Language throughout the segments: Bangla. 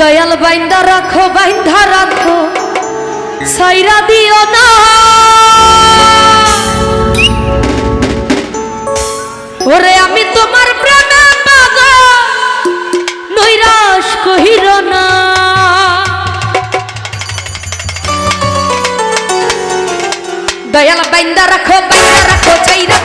দয়াল বাইন্দা রাখো বাইন্দা রাখো সাইরা দিও না। ওরে আমি তোমার প্রেমে পাগল নৈরাশ কহির না। দয়াল বাইন্দা রাখো বাইন্দা রাখো সাইরা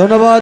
ধন্যবাদ